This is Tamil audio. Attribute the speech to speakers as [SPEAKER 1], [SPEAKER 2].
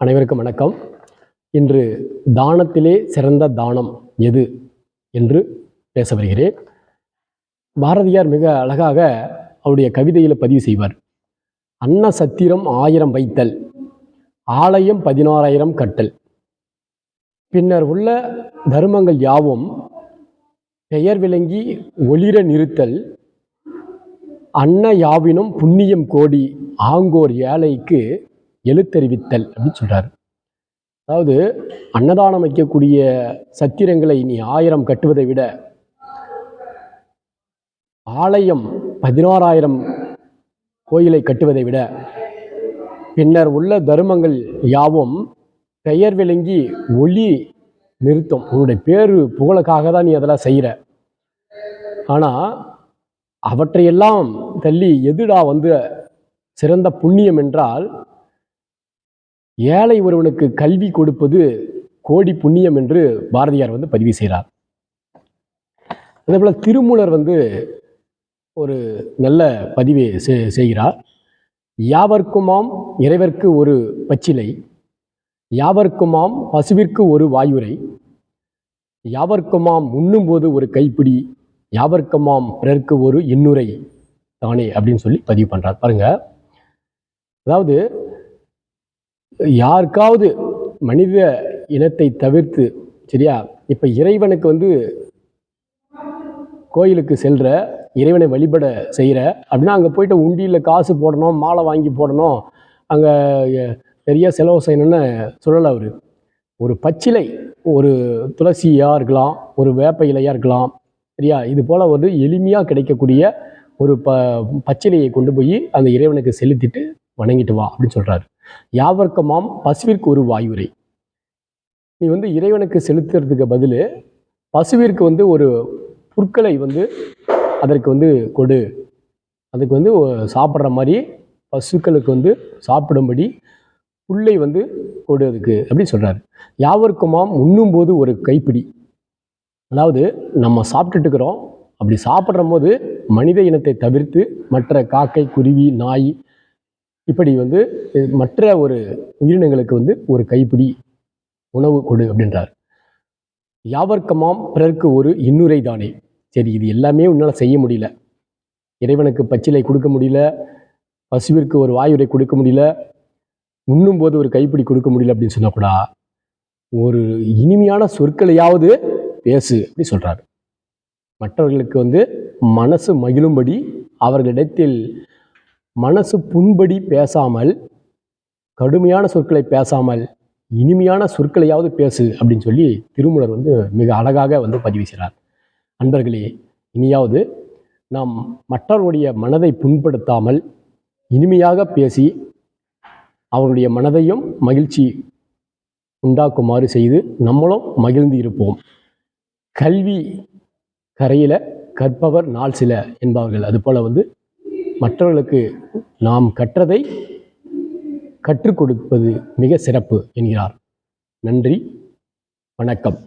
[SPEAKER 1] அனைவருக்கும் வணக்கம். இன்று தானத்திலே சிறந்த தானம் எது என்று பேச வருகிறேன். பாரதியார் மிக அழகாக அவருடைய கவிதையில் பதிவு செய்வார். அன்ன சத்திரம் ஆயிரம் வைத்தல் ஆலயம் பதினாறாயிரம் கட்டல். பின்னர் உள்ள தர்மங்கள் யாவும் பெயர் விளங்கி ஒளிர நிறுத்தல். அன்ன யாவினும் புண்ணியம் கோடி ஆங்கோர் ஏழைக்கு எழுத்தறிவித்தல் அப்படின்னு சொல்கிறாரு அதாவது அன்னதானம் வைக்கக்கூடிய சத்திரங்களை நீ ஆயிரம் கட்டுவதை விட ஆலயம் பதினாறாயிரம் கோயிலை கட்டுவதை விட பின்னர் உள்ள தர்மங்கள் யாவும் பெயர் விளங்கி ஒளி நிறுத்தம். உன்னுடைய பேரு புகழுக்காக தான் நீ அதெல்லாம் செய்கிற ஆனால் அவற்றையெல்லாம் தள்ளி எதுடா வந்து சிறந்த புண்ணியம் என்றால் ஏழை ஒருவனுக்கு கல்வி கொடுப்பது கோடி புண்ணியம் என்று பாரதியார் வந்து பதிவு செய்கிறார். அதே போல் திருமூலர் வந்து ஒரு நல்ல பதிவை செ- செய்கிறார். யாவர்க்குமாம் இறைவர்க்கு ஒரு பச்சிலை யாவர்க்குமாம் பசுவிற்கு ஒரு வாயுரை யாவர்க்குமாம் உண்ணும்போது ஒரு கைப்பிடி யாவர்க்குமாம் பிறர்க்கு ஒரு எண்ணுரை தானே அப்படின்னு சொல்லி பதிவு பண்ணுறார் பாருங்க. அதாவது யாருக்காவது மனித இனத்தை தவிர்த்து சரியா? இப்போ இறைவனுக்கு வந்து கோயிலுக்கு செல்கிற இறைவனை வழிபட செய்கிற அப்படின்னா அங்கே போயிட்டு உண்டியில் காசு போடணும் மாலை வாங்கி போடணும். அங்கே நிறைய செலவு செய்யணும்னு சொல்லலை அவர். ஒரு பச்சிலை ஒரு துளசியாக இருக்கலாம் ஒரு வேப்ப இலையாக இருக்கலாம் சரியா? இது போல் வந்து எளிமையாக கிடைக்கக்கூடிய ஒரு ப பச்சிலையை கொண்டு போய் அந்த இறைவனுக்கு செலுத்திட்டு வணங்கிட்டு வா அப்படின்னு சொல்கிறாரு யாவர்க்கமாம் பசுவிற்கு ஒரு வாயுரை. நீ வந்து இறைவனுக்கு செலுத்துறதுக்கு பதில் பசுவிற்கு வந்து ஒரு புற்களை வந்து அதற்கு வந்து கொடு. அதுக்கு வந்து சாப்பிட்ற மாதிரி பசுக்களுக்கு வந்து சாப்பிடும்படி புல்லை வந்து கொடு அதுக்கு அப்படின்னு சொல்கிறாரு யாவர்க்குமாம் உண்ணும்போது ஒரு கைப்பிடி. அதாவது நம்ம சாப்பிட்டுட்டு இருக்கிறோம் அப்படி சாப்பிட்ற போது மனித இனத்தை தவிர்த்து மற்ற காக்கை குருவி நாய் இப்படி வந்து மற்ற ஒரு உயிரினங்களுக்கு வந்து ஒரு கைப்பிடி உணவு கொடு அப்படின்றார். யாவர்க்கமாம் பிறர்க்கு ஒரு இன்னுரை தானே. சரி இது எல்லாமே உன்னால் செய்ய முடியல. இறைவனுக்கு பச்சிலை கொடுக்க முடியல. பசுவிற்கு ஒரு வாயுரை கொடுக்க முடியல. உண்ணும்போது ஒரு கைப்பிடி கொடுக்க முடியல அப்படின்னு சொன்னா கூட ஒரு இனிமையான சொற்களையாவது பேசு அப்படி சொல்கிறார் மற்றவர்களுக்கு வந்து மனசு மகிழும்படி அவர்களிடத்தில் மனசு புண்படி பேசாமல் கடுமையான சொற்களை பேசாமல் இனிமையான சொற்களையாவது பேசு அப்படின்னு சொல்லி திருமூலர் வந்து மிக அழகாக வந்து பதிவு செய்கிறார். அன்பர்களே இனியாவது நாம் மற்றவர்களுடைய மனதை புண்படுத்தாமல் இனிமையாக பேசி அவருடைய மனதையும் மகிழ்ச்சி உண்டாக்குமாறு செய்து நம்மளும் மகிழ்ந்து இருப்போம். கல்வி கரையில் கற்பவர் நாள் சில என்பார்கள். அதுபோல் வந்து மற்றவர்களுக்கு நாம் கற்றதை கற்றுக் கொடுப்பது மிக சிறப்பு என்கிறார். நன்றி வணக்கம்.